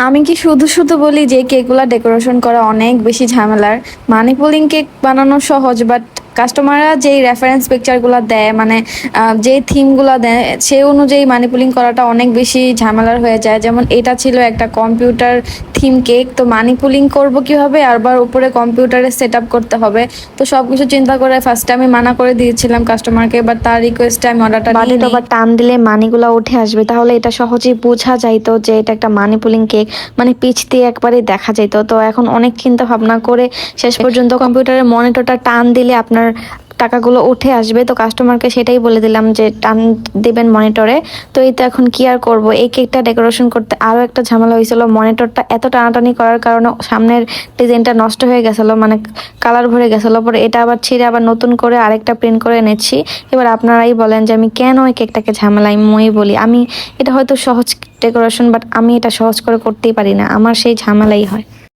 আমি কি শুধু শুধু বলি যে কেকগুলো ডেকোরেশন করা অনেক বেশি ঝামেলার? মানিপুলিং কেক বানানো সহজ বাট কাস্টমাররা যেই রেফারেন্স পিকচারগুলো দেয় মানে যে থিমগুলো দেয় সেই অনুযায়ী মানিপুলিং করাটা অনেক বেশি ঝামেলার হয়ে যায়। যেমন এটা ছিল একটা কম্পিউটার থিম কেক তো মানি পুলিং করব কীভাবে? আরবার উপরে কম্পিউটারে সেট আপ করতে হবে। তো সব কিছু চিন্তা করে ফার্স্টে আমি মানা করে দিয়েছিলাম কাস্টমারকে বাট তার রিকোয়েস্টে আমি অর্ডারটা বাটিটা নিই। আবার টান দিলে মানিগুলো উঠে আসবে। তাহলে এটা সহজেই বোঝা যাইতো যে এটা একটা মানিপুলিং কেক মানে পিচ দিয়ে একবারে দেখা যেত তো এখন অনেক চিন্তা ভাবনা করে শেষ পর্যন্ত কম্পিউটারের মনিটরটা টান দিলে আপনার টাকাগুলো উঠে আসবে, তো কাস্টমারকে সেটাই বলে দিলাম যে টান দিবেন মনিটরে তো এই তো এখন কি আর করব? এই কেকটা ডেকোরেশন করতে আরও একটা ঝামেলা হয়েছিল। মনিটরটা এত টানাটানি করার কারণে সামনের ডিজাইনটা নষ্ট হয়ে গেছিল মানে কালার ভরে গেছিল। পরে এটা আবার ছিঁড়ে আবার নতুন করে আরেকটা প্রিন্ট করে এনেছি। এবার আপনারাই বলেন যে আমি কেন ওই কেকটাকে ঝামেলাই মই বলি? আমি, এটা হয়তো সহজ ডেকোরেশন বাট আমি এটা সহজ করে করতেই পারি না। আমার সেই ঝামেলাই হয়।